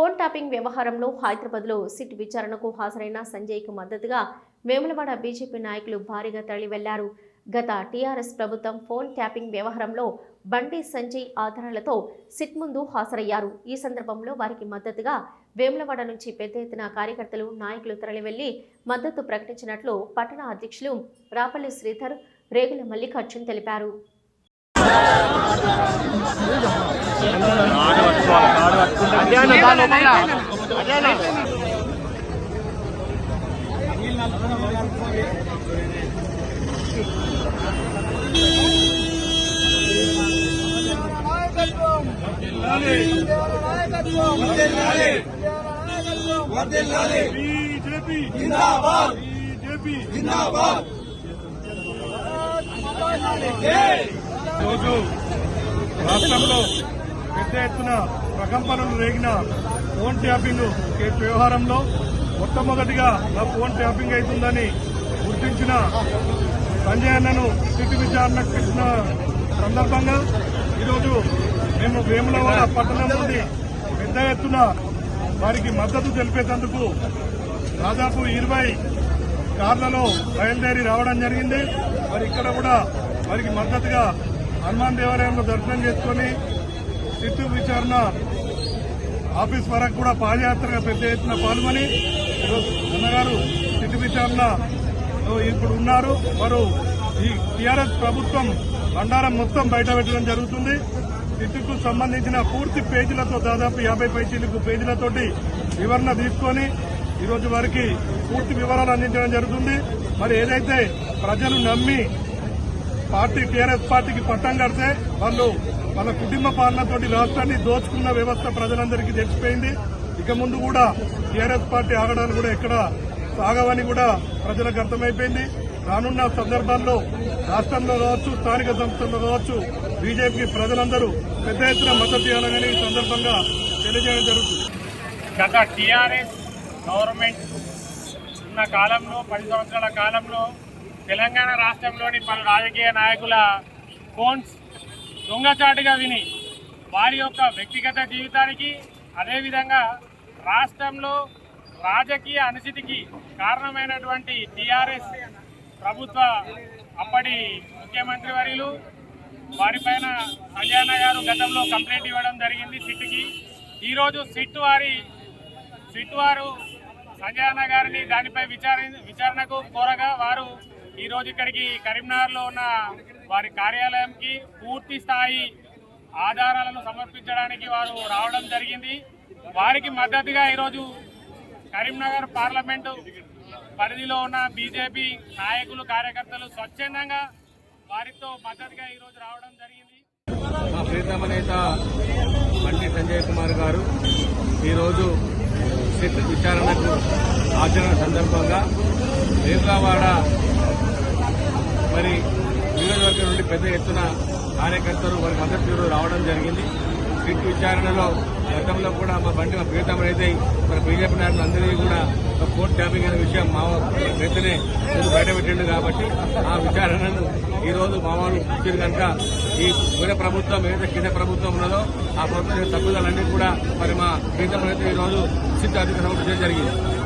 Phone tapping వ్యవహారంలో హైదరాబాద్లో SIT విచారణకు హాజరైన సంజయ్కు మద్దతుగా వేములవాడ బీజేపీ నాయకులు భారీగా తరలి వెళ్ళారు గత టీఆర్ఎస్ ప్రభుత్వం ఫోన్ ట్యాపింగ్ వ్యవహారంలో బండి సంజయ్ ఆధారాలతో సిట్ ముందు హాజరయ్యారు. ఈ సందర్భంలో వారికి మద్దతుగా వేములవాడ నుంచి పెద్ద ఎత్తున కార్యకర్తలు నాయకులు తరలివెళ్ళి మద్దతు ప్రకటించినట్లు పట్టణ అధ్యక్షులు రాపల్లి శ్రీధర్ రేగుల మల్లికార్జున్ తెలిపారు. బీజేపీ జిందాబాద్ బీజేపీ జిందాబాద్ రోజు రాష్ట్రంలో పెద్ద ఎత్తున ప్రకంపనలు రేగిన ఫోన్ ట్యాపింగ్ కేసు వ్యవహారంలో మొట్టమొదటిగా నా ఫోన్ ట్యాపింగ్ అవుతుందని గుర్తించిన సంజయ్ అన్నను స్థితి విచారణ చేసిన సందర్భంగా ఈరోజు మేము వేములవాడ పట్టణం నుండి పెద్ద ఎత్తున వారికి మద్దతు తెలిపేటందుకు దాదాపు ఇరవై కార్లలో బయలుదేరి రావడం జరిగింది. మరి ఇక్కడ కూడా వారికి మద్దతుగా హనుమాన్ దేవాలయంలో దర్శనం చేసుకుని సిట్టు విచారణ ఆఫీస్ వరకు కూడా పాదయాత్రగా పెద్ద ఎత్తున పాల్గొని అన్నగారు సిట్టు విచారణ ఇప్పుడు ఉన్నారు. వారు ఈ టీఆర్ఎస్ ప్రభుత్వం బండారం మొత్తం బయటపెట్టడం జరుగుతుంది. సిట్టుకు సంబంధించిన పూర్తి పేజీలతో దాదాపు యాభై పైచీలకు పేజీలతోటి వివరణ తీసుకొని ఈరోజు వారికి పూర్తి వివరాలు అందించడం జరుగుతుంది. మరి ఏదైతే ప్రజలు నమ్మి పార్టీ టీఆర్ఎస్ పార్టీకి పట్టం కడితే వాళ్ళు వాళ్ళ కుటుంబ పాలనతోటి రాష్ట్రాన్ని దోచుకున్న వ్యవస్థ ప్రజలందరికీ తెలిసిపోయింది. ఇక ముందు కూడా టీఆర్ఎస్ పార్టీ ఆగడాలు కూడా ఎక్కడ సాగవని కూడా ప్రజలకు అర్థమైపోయింది. రానున్న సందర్భాల్లో రాష్ట్రంలో కావచ్చు స్థానిక సంస్థల్లో కావచ్చు బీజేపీకి ప్రజలందరూ పెద్ద ఎత్తున మద్దతు ఇవ్వాలని ఈ సందర్భంగా తెలియజేయడం జరుగుతుంది. గత టీఆర్ఎస్ గవర్నమెంట్ ఉన్న కాలంలో పది సంవత్సరాల కాలంలో తెలంగాణ రాష్ట్రంలోని పలు రాజకీయ నాయకుల ఫోన్స్ దొంగచాటుగా విని వారి యొక్క వ్యక్తిగత జీవితానికి అదేవిధంగా రాష్ట్రంలో రాజకీయ అనిశ్చితికి కారణమైనటువంటి టీఆర్ఎస్ ప్రభుత్వ అప్పటి ముఖ్యమంత్రి వర్యులు వారిపైన సంజయన్న గారు గతంలో కంప్లైంట్ ఇవ్వడం జరిగింది సిట్కి. ఈరోజు సిట్ వారి సిట్ వారు సంజయన్న గారిని దానిపై విచారి విచారణకు కోరగా వారు ఈరోజు ఇక్కడికి కరీంనగర్లో ఉన్న వారి కార్యాలయంకి పూర్తి స్థాయి ఆధారాలను సమర్పించడానికి వారు రావడం జరిగింది. వారికి మద్దతుగా ఈరోజు కరీంనగర్ పార్లమెంటు పరిధిలో ఉన్న బీజేపీ నాయకులు కార్యకర్తలు స్వచ్ఛందంగా వారితో మద్దతుగా ఈరోజు రావడం జరిగింది. మా ప్రీతమ నేత బండి సంజయ్ కుమార్ గారు ఈరోజు సిట్ విచారణకు ఆచరణ సందర్భంగా వేములవాడ మరి నియోజకవర్గం నుండి పెద్ద ఎత్తున కార్యకర్తలు వారి మద్దతు రావడం జరిగింది. సిట్ విచారణలో గతంలో కూడా మా బండి మా ప్రీతమ అయితే మన బీజేపీ నాయకులు అందరినీ కూడా ఒక కోర్టు ట్యాపింగ్ అనే విషయం మా పెద్దనే ముందు బయటపెట్టిండు కాబట్టి ఆ విచారణను ఈ రోజు మా వాళ్ళు ఇచ్చారు కనుక ఈ వేరే ప్రభుత్వం ఏదైతే కింద ప్రభుత్వం ఉన్నదో ఆ ప్రభుత్వం తప్పుదలన్నీ కూడా మరి మా ప్రీతమ అయితే ఈ రోజు సిద్ధ అధిక జరిగింది.